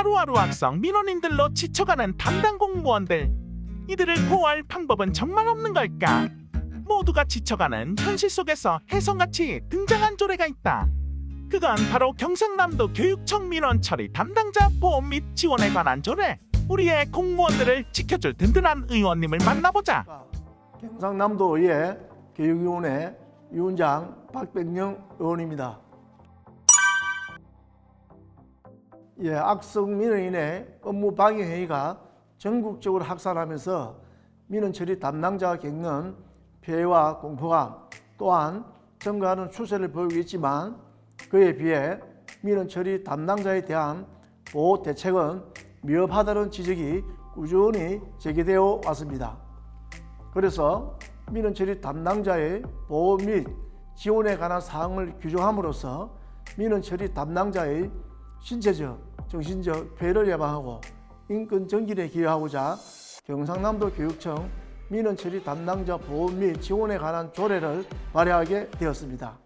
하루하루 악성 민원인들로 지쳐가는 담당 공무원들 이들을 보호할 방법은 정말 없는 걸까? 모두가 지쳐가는 현실 속에서 혜성같이 등장한 조례가 있다. 그건 바로 경상남도 교육청 민원 처리 담당자 보호 및 지원에 관한 조례. 우리의 공무원들을 지켜줄 든든한 의원님을 만나보자. 경상남도의 교육위원회 위원장 박백영 의원입니다. 예, 악성 민원인의 업무 방해 행위가 전국적으로 확산하면서 민원 처리 담당자가 겪는 피해와 공포감 또한 증가하는 추세를 보이고 있지만 그에 비해 민원 처리 담당자에 대한 보호 대책은 미흡하다는 지적이 꾸준히 제기되어 왔습니다. 그래서 민원 처리 담당자의 보호 및 지원에 관한 사항을 규정함으로써 민원 처리 담당자의 신체적, 정신적 폐해를 예방하고 인권 정진에 기여하고자 경상남도 교육청 민원 처리 담당자 보호 및 지원에 관한 조례를 발의하게 되었습니다.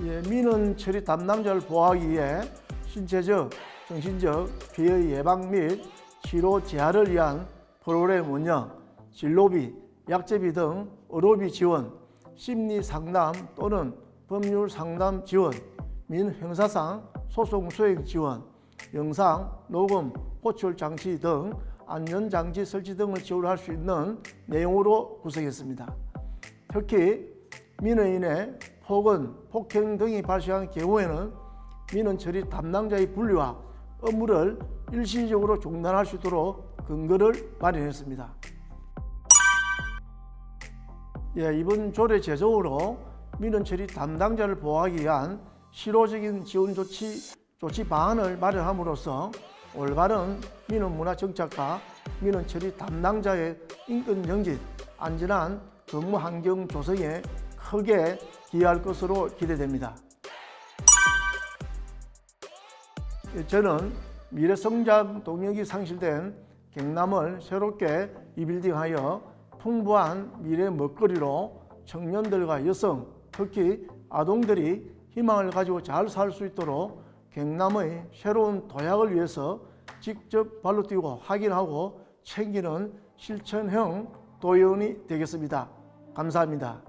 예, 민원 처리 담당자를 보호하기 위해 신체적, 정신적 피해 예방 및 치료 재활을 위한 프로그램 운영, 진로비, 약제비 등 의료비 지원, 심리 상담 또는 법률 상담 지원, 민 형사상 소송 수행 지원, 영상, 녹음, 호출 장치 등 안전 장치 설치 등을 지원할 수 있는 내용으로 구성했습니다. 특히 민원인의 폭언, 폭행 등이 발생한 경우에는 민원 처리 담당자의 분리와 업무를 일시적으로 중단할 수 있도록 근거를 마련했습니다. 예, 이번 조례 제정으로 민원 처리 담당자를 보호하기 위한 실효적인 지원 조치, 조치 방안을 마련함으로써 올바른 민원 문화 정착과 민원 처리 담당자의 인권 정진, 안전한 근무 환경 조성에 크게 기여할 것으로 기대됩니다. 예, 저는 미래 성장 동력이 상실된 경남을 새롭게 리빌딩하여 풍부한 미래 먹거리로 청년들과 여성, 특히 아동들이 희망을 가지고 잘 살 수 있도록 경남의 새로운 도약을 위해서 직접 발로 뛰고 확인하고 챙기는 실천형 도의원이 되겠습니다. 감사합니다.